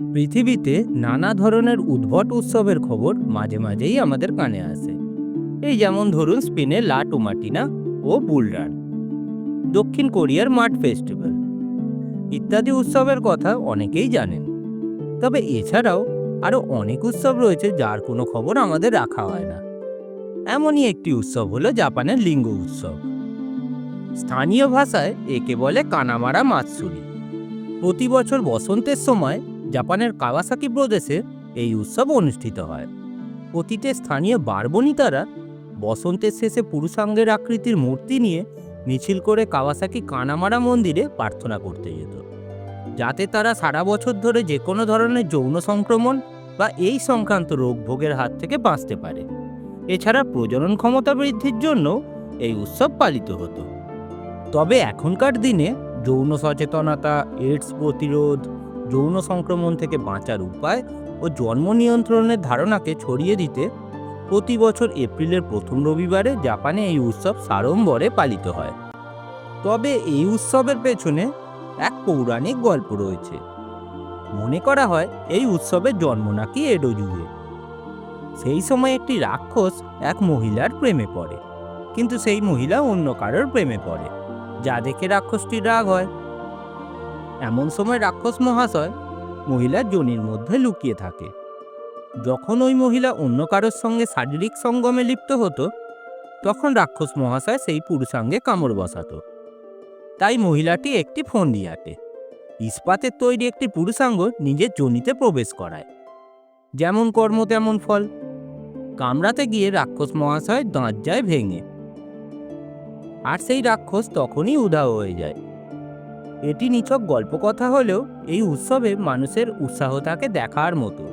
পৃথিবীতে নানা ধরনের উদ্ভট উৎসবের খবর মাঝে মাঝেই আমাদের কানে আসে। এই যেমন ধরুন স্পেনের লা টোমাটিনা ও বুলরান দক্ষিণ কোরিয়ার মাঠ ফেস্টিভ্যাল। ইত্যাদি উৎসবের কথা অনেকেই জানেন। তবে এছাড়াও আরও অনেক উৎসব রয়েছে যার কোনো খবর আমাদের রাখা হয় না। এমনই একটি উৎসব হলো জাপানের লিঙ্গ উৎসব। স্থানীয় ভাষায় একে বলে কানামারা মাতসুরি প্রতি বছর বসন্তের সময় জাপানের কাওয়াসাকি প্রদেশে এই উৎসব অনুষ্ঠিত হয়। অতীতে স্থানীয় বারবনিতারা বসন্তের শেষে পুরুষাঙ্গের আকৃতির মূর্তি নিয়ে মিছিল করে কাওয়াসাকি কানামারা মন্দিরে প্রার্থনা করতে যেত। যাতে তারা সারা বছর ধরে যে কোনো ধরনের যৌন সংক্রমণ বা এই সংক্রান্ত রোগ ভোগের হাত থেকে বাঁচতে পারে। এছাড়া প্রজনন ক্ষমতা বৃদ্ধির জন্য এই উৎসব পালিত হতো। তবে এখনকার দিনে যৌন সচেতনতা এইডস প্রতিরোধ যৌন সংক্রমণ থেকে বাঁচার উপায় ও জন্ম নিয়ন্ত্রণের ধারণাকে ছড়িয়ে দিতে প্রতি বছর এপ্রিলের প্রথম রবিবারে জাপানে এই উৎসব সাড়ম্বরে পালিত হয়। তবে এই উৎসবের পেছনে এক পৌরাণিক গল্প রয়েছে। মনে করা হয় এই উৎসবের জন্ম নাকি এডো যুগে। সেই সময় একটি রাক্ষস এক মহিলার প্রেমে পড়ে। কিন্তু সেই মহিলা অন্য কারোর প্রেমে পড়ে, যা দেখে রাক্ষসটির রাগ হয়। এমন সময় রাক্ষস মহাশয় মহিলার জনির মধ্যে লুকিয়ে থাকে। যখন ওই মহিলা অন্য কারোর সঙ্গে শারীরিক সঙ্গমে লিপ্ত হতো, তখন রাক্ষস মহাশয় সেই পুরুষাঙ্গে কামড় বসাতো। তাই মহিলাটি একটি ফোন দিয়াতে ইস্পাতের তৈরি একটি পুরুষাঙ্গ নিজের জনিতে প্রবেশ করায়। যেমন কর্ম, তেমন ফল। কামড়াতে গিয়ে রাক্ষস মহাশয় দাঁত যায় ভেঙে। আর সেই রাক্ষস তখনই উধাও হয়ে যায়। এটি নিছক গল্প কথা হলেও এই উৎসবে মানুষের উৎসাহ থাকে দেখার মতো।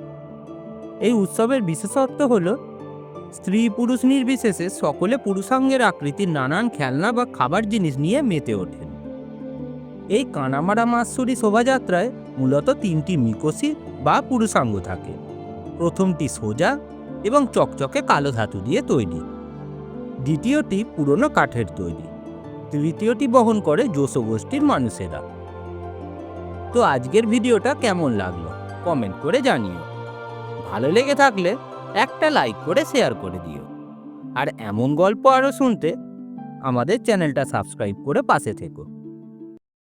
এই উৎসবের বিশেষত্ব হলো, স্ত্রী পুরুষ নির্বিশেষে সকলে পুরুষাঙ্গের আকৃতির নানান খেলনা বা খাবার জিনিস নিয়ে মেতে ওঠেন। এই কানামারা মাসুরি শোভাযাত্রায় মূলত তিনটি মিকসি বা পুরুষাঙ্গ থাকে। প্রথমটি সোজা এবং চকচকে কালো ধাতু দিয়ে তৈরি। দ্বিতীয়টি পুরনো কাঠের তৈরি। তৃতীয়টি বহন করে যশো গোষ্ঠীর মানুষেরা। তো আজকের ভিডিওটা কেমন লাগল? কমেন্ট করে জানিও। ভালো লেগে থাকলে একটা লাইক করে শেয়ার করে দিও। আর এমন গল্প আরও শুনতে আমাদের চ্যানেলটা সাবস্ক্রাইব করে পাশে থেকো।